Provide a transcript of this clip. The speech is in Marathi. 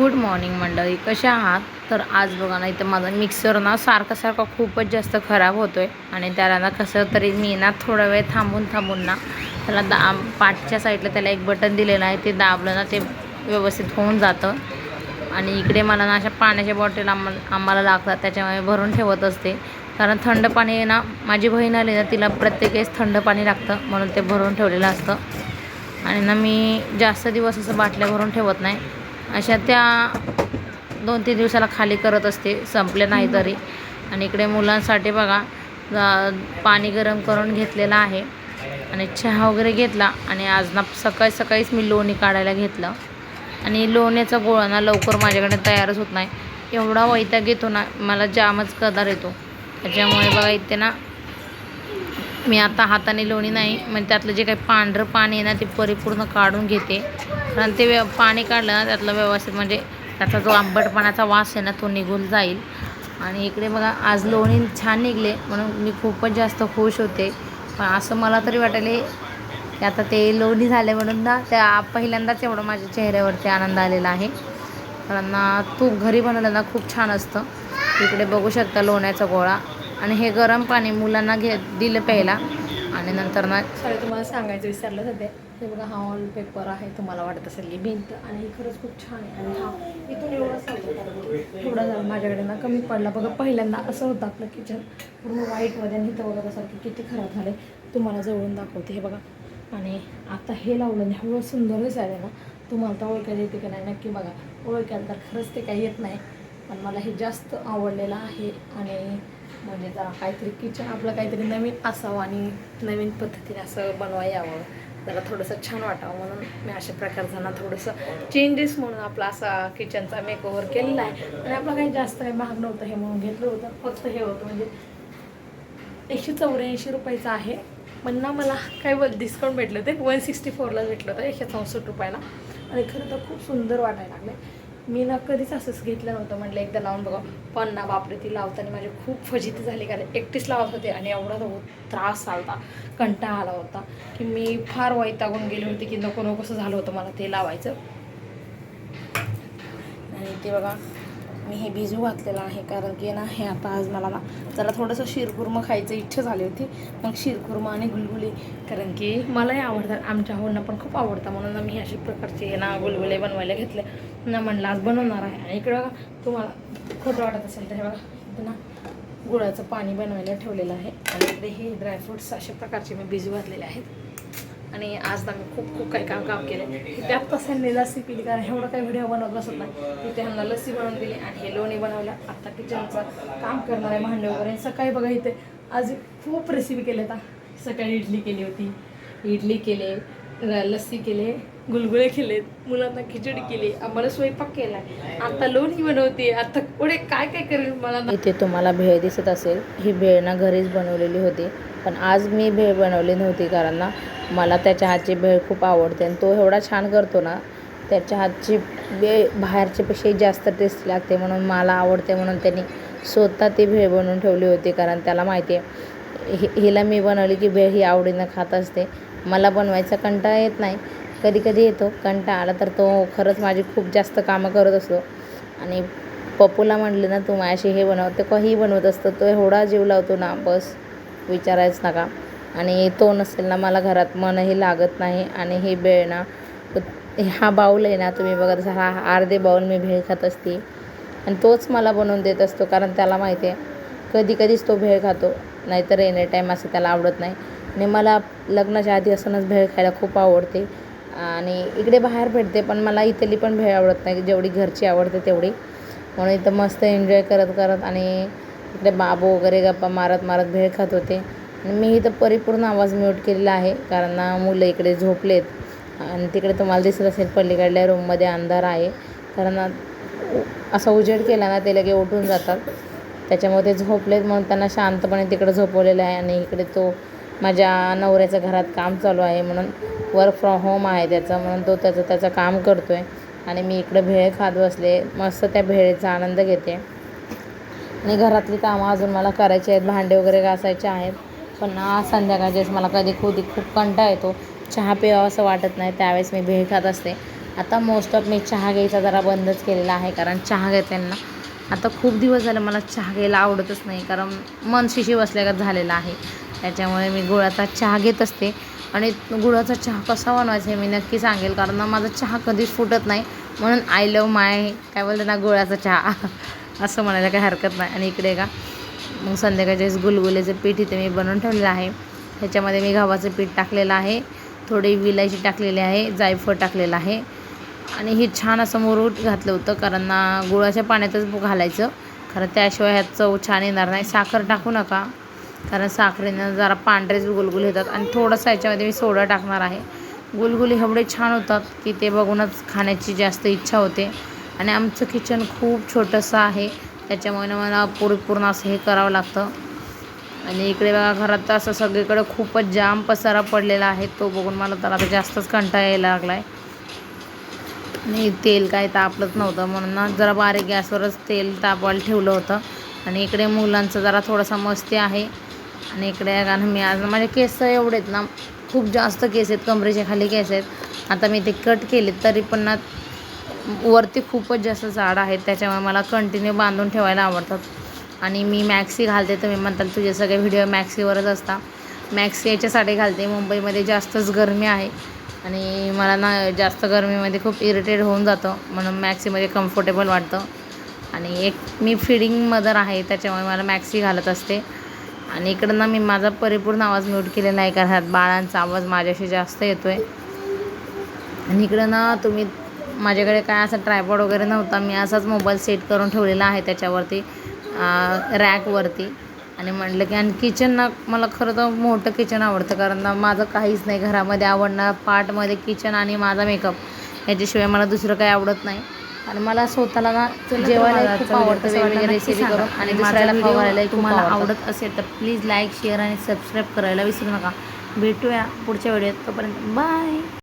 गुड मॉर्निंग मंडळी कशा आहात? तर आज बघा ना इथं माझा मिक्सर ना सारखा सारखा खूपच जास्त खराब होतो आहे आणि त्याला ना कसं तरी मी ना थोडा वेळ थांबून थांबून ना त्याला दा पाठच्या साईडला त्याला एक बटन दिलेलं आहे ते दाबलं ना ते व्यवस्थित होऊन जातं. आणि इकडे मला ना अशा पाण्याच्या बॉटल आम्हाला आम्हाला लागतात त्याच्यामुळे भरून ठेवत असते. कारण थंड पाणी आहे ना माझी बहीण आली ना तिला प्रत्येक वेळेस थंड पाणी लागतं म्हणून ते भरून ठेवलेलं असतं. आणि ना मी जास्त दिवस असं बाटल्या भरून ठेवत नाही. अशा त्या दोन तीन दिवसाला खाली करत असते संपले नाही तरी. आणि इकडे मुलांसाठी बघा पाणी गरम करून घेतलेलं आहे. आणि चहा वगैरे घेतला आणि आज ना सकाळी सकाळीच मी लोणी काढायला घेतलं. आणि लोण्याचा गोळा ना लवकर माझ्याकडे तयारच होत नाही. एवढा वैताग येतो ना मला जामच कदार येतो. त्याच्यामुळे बघा इथे ना मी आता हाताने लोणी नाही म्हणजे त्यातलं जे काही पांढरं पाणी आहे ना ते परिपूर्ण काढून घेते. कारण ते व्य पाणी काढलं ना त्यातलं व्यवस्थित म्हणजे त्याचा जो आंबटपणाचा वास आहे ना तो निघून जाईल. आणि इकडे बघा आज लोणी छान निघले म्हणून मी खूपच जास्त खुश होते. पण असं मला तरी वाटले की आता ते लोणी झाले म्हणून ना त्या पहिल्यांदाच एवढं माझ्या चेहऱ्यावरती आनंद आलेला आहे. कारण ना तूप घरी बनवलं ना खूप छान असतं. इकडे बघू शकता लोण्याचा गोळा. आणि हे गरम पाणी मुलांना घे दिलं प्यायला. आणि नंतर ना सॉरी तुम्हाला सांगायचं विसरलं सध्या. हे बघा हा ऑल पेपर आहे तुम्हाला वाटत असेल की भिंत आणि ही खरंच खूप छान आहे. आणि हा इथून एवढा थोडा जरा माझ्याकडे ना कमी पडला. बघा पहिल्यांदा असं होतं आपलं किचन पूर्ण व्हाईटमध्ये आणि इथं बघत असाल की किती खराब झाले तुम्हाला जवळून दाखवते हे बघा. आणि आता हे लावलं एवढं सुंदर दिसायला ना. तुम्हाला तर ओळखायला येते की नाही. नक्की बघा. ओळखायला तर खरंच ते काही येत नाही. पण मला हे जास्त आवडलेलं आहे आणि म्हणजे जरा काहीतरी किचन आपलं काहीतरी नवीन असावं आणि नवीन पद्धतीने असं बनवा यावं. जरा थोडंसं छान वाटावं म्हणून मी अशा प्रकारचं ना थोडंसं चेंजेस म्हणून आपला असा किचनचा मेकओव्हर केलेला आहे. आणि आपलं काही जास्त काही महाग नव्हतं हे म्हणून घेतलं होतं. फक्त हे होतं म्हणजे एकशे चौऱ्याऐंशी रुपयाचं आहे. पण ना मला काय व डिस्काउंट भेटलं ते वन सिक्स्टी फोरला भेटलं होतं. एकशे चौसष्ट रुपयाला. आणि खरं तर खूप सुंदर वाटायला लागले. मी ना कधीच असंच घेतलं नव्हतं. म्हटलं एकदा लावून बघा. पण ना बापरे ती लावताना माझी खूप फजिती झाली. कारण एकटीच लावत होते आणि एवढा तो त्रास आला कंटाळा आला होता. की मी फार वैतागून गेली होती की नको नको कसं झालं होतं मला ते लावायचं. आणि ते बघा मी हे भिजू घातलेलं आहे कारण की ना हे आता आज मला ना जरा थोडंसं शिरकुर्मा खायचं इच्छा झाली होती. मग शिरकुर्मा आणि गुलगुले कारण की मलाही आवडतात. आमच्या आवडणं पण खूप आवडतं म्हणून ना मी अशा प्रकारचे ना गुलगुले बनवायला घेतले. ना म्हणलं आज बनवणार आहे. आणि इकडं बघा तुम्हाला खोटं वाटत असेल तर हे बघा इथं ना गुळाचं पाणी बनवायला ठेवलेलं आहे. आणि इकडे हे ड्रायफ्रुट्स अशा प्रकारचे मी भिजू घातलेले आहेत. आणि आज आम्ही खूप खूप काही काम काम केलं त्यात तसं लस्सी पिली कारण एवढं काही व्हिडिओ बनवत बसत नाही. तिथे ह्यांना लस्सी बनवून दिली आणि हे लोणी बनवलं. आत्ता किचनचं काम करणार आहे भांडे वगैरे सकाळी बघा इथे. आज खूप रेसिपी केल्या आता सकाळी इडली केली होती. इडली केले लस्सी केले गुलगुले केले मुलांना खिचडी केली आम्हाला स्वयंपाक केला. आता लोणी बनवते. आता पुढे काय काय करेल मला इथे तुम्हाला भेळ दिसत असेल. ही भेळ ना घरीच बनवलेली होती. पण आज मी भेळ बनवली नव्हती कारण ना मला त्याच्या हातची भेळ खूप आवडते आणि तो एवढा छान करतो ना त्याच्या हातची भेळ बाहेरच्यापेक्षाही जास्त टेस्ट लागते म्हणून मला आवडते म्हणून त्यांनी स्वतः ती भेळ बनवून ठेवली होती कारण त्याला माहिती आहे हि हिला मी बनवली की भेळ ही आवडीनं खात असते. मला बनवायचा कंटाळा येत नाही. कधी कधी येतो कंटाळा आला तर तो खरंच माझी खूप जास्त कामं करत असतो. आणि पप्पूला म्हटलं ना तू माझ्याशी हे बनव. ते काही बनवत असतं. तो एवढा जीव लावतो ना बस विचारायच नका. आणि तो नसेल ना मला घरात मनही लागत नाही आणि ही बेळ ना हा बाऊल आहे ना तुम्ही बघत असाल हा अर्धे बाऊल मी भेळ खात असते. आणि तोच मला बनवून देत असतो कारण त्याला माहिती आहे कधी कधीच तो भेळ खातो. नाहीतर एनी टाईम असं त्याला आवडत नाही. आणि मला लग्नाच्या आधी असूनच भेळ खायला खूप आवडते. आणि इकडे बाहेर भेटते पण मला इथली पण भेळ आवडत नाही. जेवढी घरची आवडते तेवढी. म्हणून इथं मस्त एन्जॉय करत करत आणि इकडे बाबू वगैरे गप्पा मारत मारत भेळ खात होते. आणि मी इथं परिपूर्ण आवाज म्यूट केलेला आहे कारण ना मुलं इकडे झोपलेत. आणि तिकडे तुम्हाला दिसत असेल पलीकडल्या रूममध्ये अंधार आहे. कारण असा उजेड केला ना ते लगे उठून जातात. त्याच्यामुळे ते झोपलेत म्हणून त्यांना शांतपणे तिकडे झोपवलेलं आहे. आणि इकडे तो माझ्या नवऱ्याचं घरात काम चालू आहे म्हणून वर्क फ्रॉम होम आहे त्याचं म्हणून तो त्याचं त्याचं काम करतो आहे आणि मी इकडं भेळ खात बसले मस्त त्या भेळेचा आनंद घेते. आणि घरातली कामं अजून मला करायची आहेत भांडे वगैरे घासायचे आहेत. पण आज संध्याकाळचेच मला कधी खुदी खूप कंटाळा येतो. चहा प्यावा असं वाटत नाही त्यावेळेस मी भेळ खात असते. आता मोस्ट ऑफ मी चहा घ्यायचा जरा बंदच केलेला आहे कारण चहा घेताना आता खूप दिवस झाले मला चहा घ्यायला आवडतच नाही कारण मन शिशी बसल्यागत झालेलं आहे. त्याच्यामुळे मी गुळाचा चहा घेत असते. आणि गुळाचा चहा कसा बनवायचा हे मी नक्की सांगेल कारण ना माझा चहा कधीच फुटत नाही. म्हणून आय लव माय काय बोलते ना गुळाचा चहा. असं म्हणायला काही हरकत नाही. आणि इकडे का मग संध्याकाळच्या वेळेस गुलगुलेचं पीठ इथे मी बनवून ठेवलेलं आहे. ह्याच्यामध्ये मी गव्हाचं पीठ टाकलेलं आहे. थोडी विलायची टाकलेली आहे. जायफळ टाकलेलं आहे. आणि हे छान असं मुरूट घातलं होतं कारण ना गुळाच्या पाण्यातच घालायचं. खरं त्याशिवाय ह्यात चव छान येणार नाही. साखर टाकू नका. कारण साखरेनं जरा पांढरेच गुलगुले होतात आणि थोडंसं याच्यामध्ये मी सोडा टाकणार आहे. गुलगुले एवढे छान होतात की ते बघूनच खाण्याची जास्त इच्छा होते. आणि आमचं किचन खूप छोटंसं आहे. त्याच्यामुळे मला पूर्ण असं हे करावं लागतं. आणि इकडे बघा घरात तर असं सगळीकडे खूपच जाम पसारा पडलेला आहे. तो बघून मला तर आता जास्तच कंटाळा यायला लागला आहे आणि तेल काय तापलंच नव्हतं. म्हणून ना जरा बारीक गॅसवरच तेल तापवायला ठेवलं होतं. आणि इकडे मुलांचं जरा थोडासा मस्ती आहे. आणि इकडे कारण मी आज माझे केस एवढे आहेत ना खूप जास्त केस आहेत कमरेच्या खाली केस आहेत. आता मी ते कट केले तरी पण ना वरती खूपच जास्त जाड आहेत त्याच्यामुळे मला कंटिन्यू बांधून ठेवायला आवडतात. आणि मी मॅक्सी घालते तुम्ही म्हणताल तुझे सगळे व्हिडिओ मॅक्सीवरच असता. मॅक्सी याच्यासाठी घालते मुंबईमध्ये जास्तच गरमी आहे. आणि मला ना जास्त गरमीमध्ये खूप इरिटेट होऊन जातं म्हणून मॅक्सीमध्ये कम्फर्टेबल वाटतं. आणि एक मी फिडिंग मदर आहे त्याच्यामुळे मला मॅक्सी घालत असते. आणि इकडं ना मी माझा परिपूर्ण आवाज म्यूट केलेला आहे कारण ह्यात बाळांचा आवाज माझ्याशी जास्त येतो आहे आणि इकडं ना तुम्ही माझ्याकडे काय असा ट्रायपॉड वगैरे नव्हता मी असाच मोबाईल सेट करून ठेवलेला आहे त्याच्यावरती रॅकवरती आणि म्हटलं की आणि किचन ना मला खरं तर मोठं किचन आवडतं कारण ना माझं काहीच नाही घरामध्ये आवडणार पार्टमध्ये किचन आणि माझा मेकअप याच्याशिवाय मला दुसरं काही आवडत नाही. आणि मला स्वतःला ना जेवायला खूप आवडतं वेगवेगळ्या रेसिपी करून आणि दुसऱ्याला खवायला तुम्हाला आवडत. असेल तर प्लीज लाईक शेअर आणि सबस्क्राईब करायला विसरू नका. भेटूया पुढच्या व्हिडिओत तोपर्यंत बाय